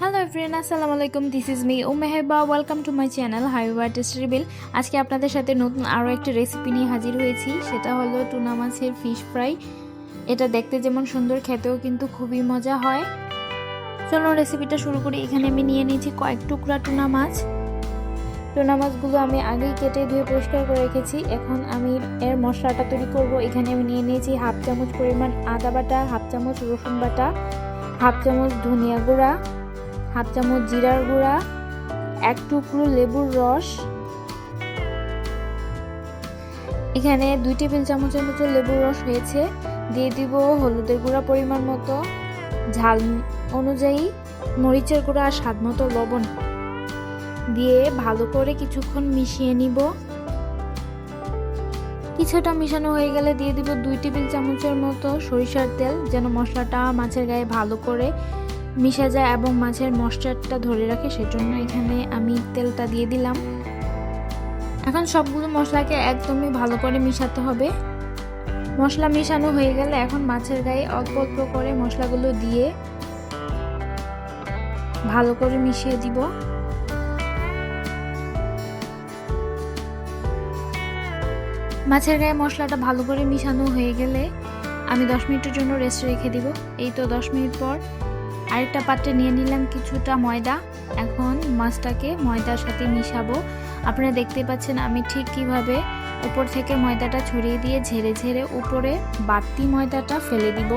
Hello everyone আসসালামু আলাইকুম this is me ও ওয়েলকাম টু মাই চ্যানেল হাইওয়ার টেস্টেরিবিল আজকে আপনাদের সাথে নতুন আরও একটি রেসিপি নিয়ে হাজির হয়েছি। সেটা হলো টুনা মাছের ফিশ ফ্রাই এটা দেখতে যেমন সুন্দর, খেতেও কিন্তু খুবই মজা হয়। চলুন রেসিপিটা শুরু করি। এখানে আমি নিয়ে নিয়েছি কয়েক টুকরা টুনা মাছ। টুনা মাছগুলো আমি আগেই কেটে ধুয়ে পরিষ্কার করে রেখেছি। এখন আমি এর মশলাটা তৈরি করব। এখানে আমি নিয়ে নিয়েছি হাফ চামচ পরিমাণ আদা বাটা, হাফ চামচ রসুন বাটা, হাফ চামচ ধনিয়া গুঁড়া হাফ চামচ জিরার গুঁড়া, এক টুকরো লেবুর রস, এখানে দুই টেবিল চামচের মতো লেবুর রস হয়েছে। দিয়ে দিব হলুদের গুঁড়া পরিমাণ মতো, ঝাল অনুযায়ী মরিচের গুঁড়া আর স্বাদ মতো লবণ। দিয়ে ভালো করে কিছুক্ষণ মিশিয়ে নিব। কিছুটা মিশানো হয়ে গেলে দিয়ে দিব দুই টেবিল চামচের মতো সরিষার তেল, যেন মশলাটা মাছের গায়ে ভালো করে মিশে যায় এবং মাছের মশলাটা ধরে রাখে, সেজন্য এখানে আমি তেলটা দিয়ে দিলাম। এখন সবগুলো মশলাকে একদমই ভালো করে মিশাতে হবে। মশলা মিশানো হয়ে গেলে এখন মাছের গায়ে অল্প অল্প করে মশলাগুলো দিয়ে ভালো করে মিশিয়ে দিব। মাছের গায়ে মশলাটা ভালো করে মিশানো হয়ে গেলে আমি দশ মিনিটের জন্য রেস্ট রেখে দিব। এই তো দশ মিনিট পর আরেকটা পাত্রে নিয়ে নিলাম কিছুটা ময়দা। এখন মাছটাকে ময়দার সাথে মিশাবো। আপনারা দেখতে পাচ্ছেন আমি ঠিক কীভাবে উপর থেকে ময়দাটা ছড়িয়ে দিয়ে ঝেড়ে ঝেড়ে উপরে বাড়তি ময়দাটা ফেলে দিব।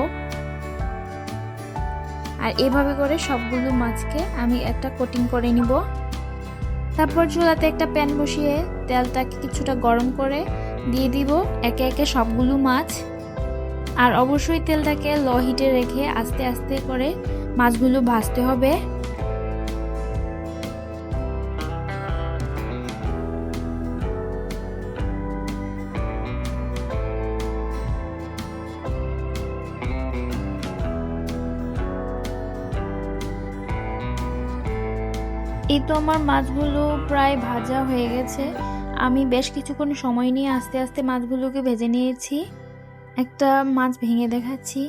আর এভাবে করে সবগুলো মাছকে আমি একটা কোটিং করে নিব। তারপর চুলাতে একটা প্যান বসিয়ে তেলটাকে কিছুটা গরম করে দিয়ে দিব। একে একে সবগুলো মাছ আর অবশ্যই তেলটাকে লো হিটে রেখে আস্তে আস্তে করে মাছগুলো ভাজতে হবে। এই তো আমার মাছগুলো প্রায় ভাজা হয়ে গেছে। আমি বেশ কিছুক্ষণ সময় নিয়ে আস্তে আস্তে মাছগুলোকে ভেজে নিয়েছি। একটা মাছ ভেঙে দেখাচ্ছি।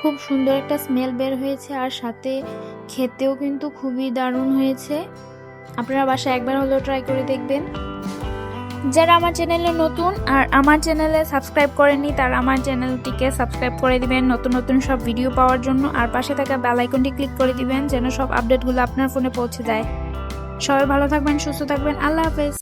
খুব সুন্দর একটা স্মেল বের হয়েছে আর সাথে খেতেও কিন্তু খুবই দারুণ হয়েছে। আপনারা বাসায় একবার হলেও ট্রাই করে দেখবেন। যারা আমার চ্যানেলে নতুন আর আমার চ্যানেলে সাবস্ক্রাইব করেনি তারা আমার চ্যানেলটিকে সাবস্ক্রাইব করে দিবেন নতুন নতুন সব ভিডিও পাওয়ার জন্য। আর পাশে থাকা বেল আইকনটি ক্লিক করে দিবেন যেন সব আপডেটগুলো আপনার ফোনে পৌঁছে যায়। সবাই ভালো থাকবেন, সুস্থ থাকবেন। আল্লাহ হাফেজ।